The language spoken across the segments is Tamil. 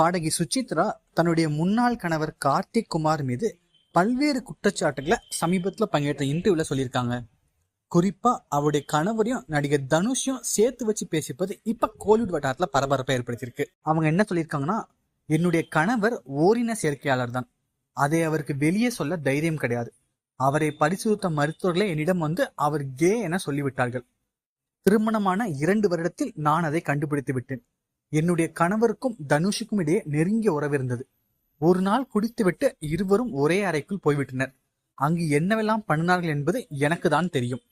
பாடகி சுச்சித்ரா தன்னுடைய முன்னாள் கணவர் கார்த்திக் குமார் மீது பல்வேறு குற்றச்சாட்டுகளை சமீபத்தில் பங்கேற்ற இன்டர்வியூல சொல்லியிருக்காங்க. குறிப்பா அவருடைய கணவரையும் நடிகர் தனுஷையும் சேர்த்து வச்சு பேசிப்பது இப்ப கோலிவுட் வட்டாரத்துல பரபரப்பை ஏற்படுத்தியிருக்கு. அவங்க என்ன சொல்லியிருக்காங்கன்னா என்னுடைய கணவர் ஓரின சேர்க்கையாளர் தான். அதை அவருக்கு வெளியே சொல்ல தைரியம் கிடையாது. அவரை பரிசோதித்த மருத்துவர்களே என்னிடம் வந்து அவர் கே என சொல்லிவிட்டார்கள். திருமணமான இரண்டு வருடத்தில் நான் அதை கண்டுபிடித்து விட்டேன் என்னுடைய கணவருக்கும் தனுஷுக்கும் இடையே நெருங்கிய உறவு இருந்தது. ஒரு நாள் குடித்துவிட்டு இருவரும் ஒரே அறைக்குள் போய்விட்டனர். அங்கு என்னவெல்லாம் பண்ணினார்கள் என்பது எனக்கு தான் தெரியும்.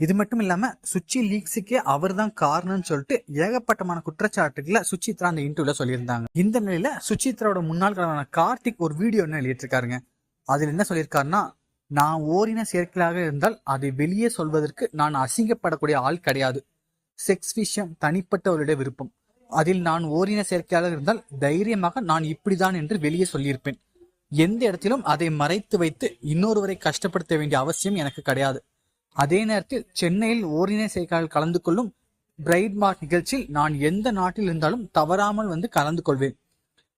இது மட்டும் இல்லாம சுச்சி லீக்ஸுக்கே அவர் தான் காரணம்னு சொல்லிட்டு ஏகப்பட்டமான குற்றச்சாட்டுகளை சுச்சித்ரா அந்த இன்டர்வியூல சொல்லியிருந்தாங்க. இந்த நிலையில சுச்சித்ராவோட முன்னாள் கணவனான கார்த்திக் ஒரு வீடியோ ஒன்று வெளியிட்டிருக்காருங்க. அதில் என்ன சொல்லியிருக்காருன்னா நான் ஓரின சேர்க்கையாக இருந்தால் அதை வெளியே சொல்வதற்கு நான் அசிங்கப்படக்கூடிய ஆள் கிடையாது. செக்ஸ் விஷயம் தனிப்பட்டவருடைய விருப்பம். அதில் நான் ஓரின சேர்க்கையாளர் இருந்தால் தைரியமாக நான் இப்படிதான் என்று வெளியே சொல்லியிருப்பேன். எந்த இடத்திலும் அதை மறைத்து வைத்து இன்னொருவரை கஷ்டப்படுத்த வேண்டிய அவசியம் எனக்கு கிடையாது. அதே நேரத்தில் சென்னையில் ஓரின சேர்க்கையாளர் கலந்து கொள்ளும் பிரைட் மார்க் நிகழ்ச்சியில் நான் எந்த நாட்டில் இருந்தாலும் தவறாமல் வந்து கலந்து கொள்வேன்.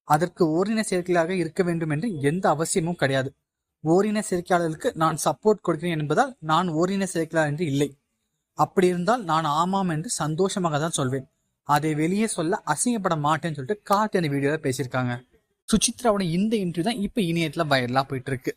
அதற்கு ஓரின சேர்க்கையாக இருக்க வேண்டும் என்று எந்த அவசியமும் கிடையாது. ஓரின சேர்க்கையாளர்களுக்கு நான் சப்போர்ட் கொடுக்கிறேன் என்பதால் நான் ஓரின சேர்க்கையாளர் என்று இல்லை. அப்படி இருந்தால் நான் ஆமாம் என்று சந்தோஷமாக தான் சொல்வேன். அதை வெளியே சொல்ல அசிங்கப்பட மாட்டேன்னு சொல்லிட்டு கார்த்தி அந்த வீடியோவில் பேசியிருக்காங்க. சுசித்ராவோட இந்த இன்டர்வியூ தான் இப்போ இணையத்தில் வைரலாக போயிட்டு இருக்கு.